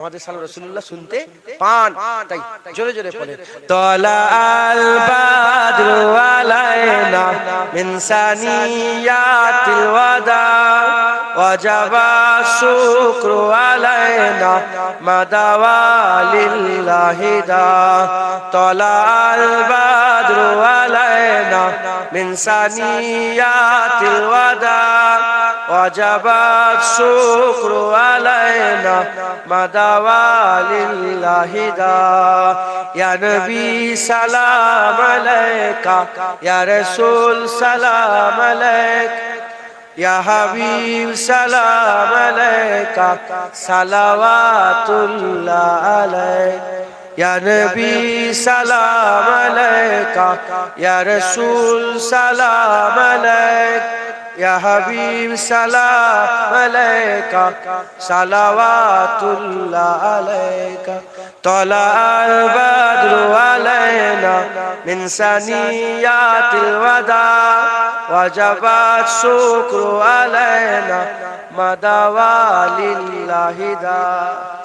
আমাদের সালাম রসুল্লাহ শুনতে পান। তাই জোরে জোরে বলে তলা আল বাদরু আলাইনা মিন সানিয়াতিল ওয়াদা, ওয়াজাবা শুকরু আলাইনা মাদাওয়ালিল্লাহি তলা আল বাদরু আলাইনা মিন সানিয়াতিল ওয়াদা, ওয়াজাবা শুকরু আলাইনা علينا مدوى لله دا يا نبي سلام عليك يا رسول سلام عليك يا حبيب سلام عليك صلوات الله عليك يا نبي سلام عليك يا رسول سلام عليك يا حبيب سلام عليك صلوات الله عليك طلع البدر علينا من سنيات الوداع وجب الشكر علينا مدى لله دا